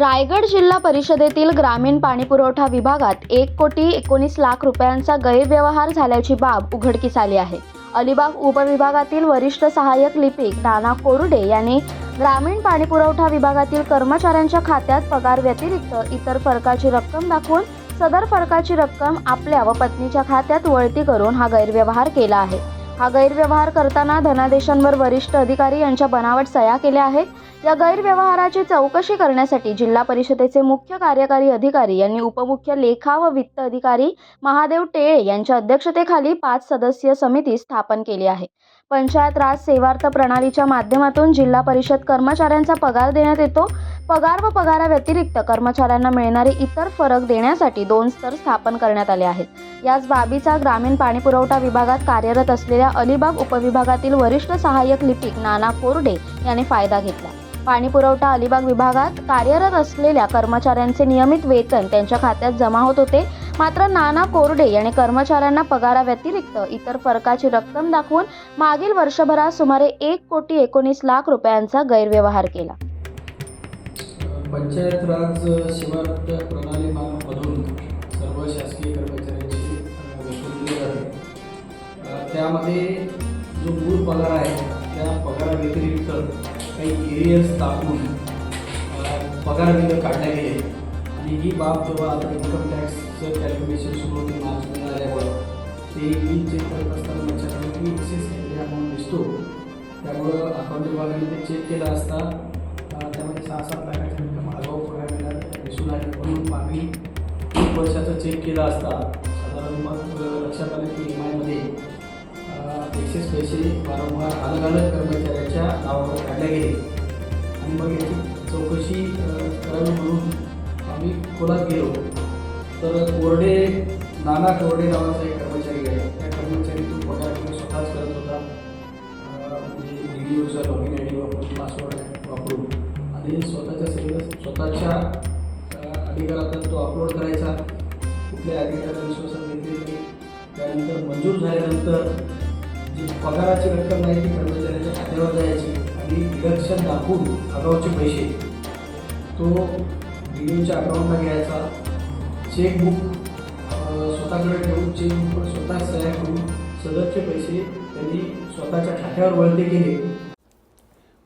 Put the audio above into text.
रायगड जिल्हा परिषदेतील ग्रामीण पाणीपुरवठा विभागात एक कोटी एकोणीस लाख रुपयांचा गैरव्यवहार झाल्याची बाब उघडकीस आली आहे. अलिबाग उपविभागातील वरिष्ठ सहाय्यक लिपिक नाना कोरुडे यांनी ग्रामीण पाणीपुरवठा विभागातील कर्मचाऱ्यांच्या खात्यात पगार व्यतिरिक्त इतर फरकाची रक्कम दाखवून सदर फरकाची रक्कम आपल्या व पत्नीच्या खात्यात वळती करून हा गैरव्यवहार केला आहे. हा गैरव्यवहार करताना धनादेशांवर वरिष्ठ अधिकारी यांच्या बनावट सया केल्या आहेत. या गैरव्यवहाराची चौकशी करण्यासाठी जिल्हा परिषदेचे मुख्य कार्यकारी अधिकारी यांनी उपमुख्य लेखा व वित्त अधिकारी महादेव टेळे यांच्या अध्यक्षतेखाली पाच सदस्यीय समिती स्थापन केली आहे. पंचायत राज सेवार्थ प्रणालीच्या माध्यमातून जिल्हा परिषद कर्मचाऱ्यांचा पगार देण्यात येतो. पगार व पगाराव्यतिरिक्त कर्मचाऱ्यांना मिळणारे इतर फरक देण्यासाठी दोन स्तर स्थापन करण्यात आले आहेत. याच बाबीचा ग्रामीण पाणीपुरवठा विभागात कार्यरत असलेल्या अलिबाग उपविभागातील वरिष्ठ सहाय्यक लिपिक नाना कोरडे यांनी फायदा घेतला. पाणीपुरवठा अलिबाग विभागात कार्यरत असलेल्या कर्मचाऱ्यांचे नियमित वेतन त्यांच्या खात्यात जमा होत होते. मात्र नाना कोरडे यांनी कर्मचाऱ्यांना पगाराव्यतिरिक्त इतर फरकाची रक्कम दाखवून मागील वर्षभरात सुमारे एक कोटी एकोणीस लाख रुपयांचा गैरव्यवहार केला. पंचायत राज सेवार्थ प्रणालीमधून सर्व शासकीय कर्मचाऱ्यांची अ, वेतन दिले जाते. त्यामध्ये जो मूळ पगार आहे त्या पगाराव्यतिरिक्त काही एरियर्स दाखवून पगार बिलं काढल्या गेले आणि ही बाब जेव्हा आता इन्कम टॅक्सचं कॅल्क्युलेशन सुरू होते मार्च महिना ते बिल चेक करत असताना लक्षात आलं की एक्सेस अमाऊंट दिसतो. त्यामुळं अकाउंट विभागाने ते चेक केलं असता त्यामध्ये सहा सात लाखाची रक्कम आगाऊ पगार मिळाला दिसून आली म्हणून आम्ही एक वर्षाचा चेक केलं असता. साधारण मग लक्षात आलं की एम आयमध्ये एक्सेस पैसे वारंवार अलग अलग कर्मचाऱ्याच्या नावावर काढले गेले. आणि मग याची चौकशी करावी म्हणून आम्ही खोलात गेलो. तर कोरडे नाना कोरडे नावाचा एक आर्टिकल आपण तो अपलोड करायचा. कुठल्या अधिकाऱ्याला विश्वासात घेतले त्यानंतर मंजूर झाल्यानंतर जी पगाराची रक्कम नाही ती कर्मचाऱ्याच्या खात्यावर जायची आणि डिडक्शन दाखवून अकाऊंटचे पैसे. तो डी अकाउंटला घ्यायचा. चेकबुक स्वतःकडे ठेवून चेकबुकवर स्वतः सह्या करून सदरचे पैसे त्यांनी स्वतःच्या खात्यावर वळते केले.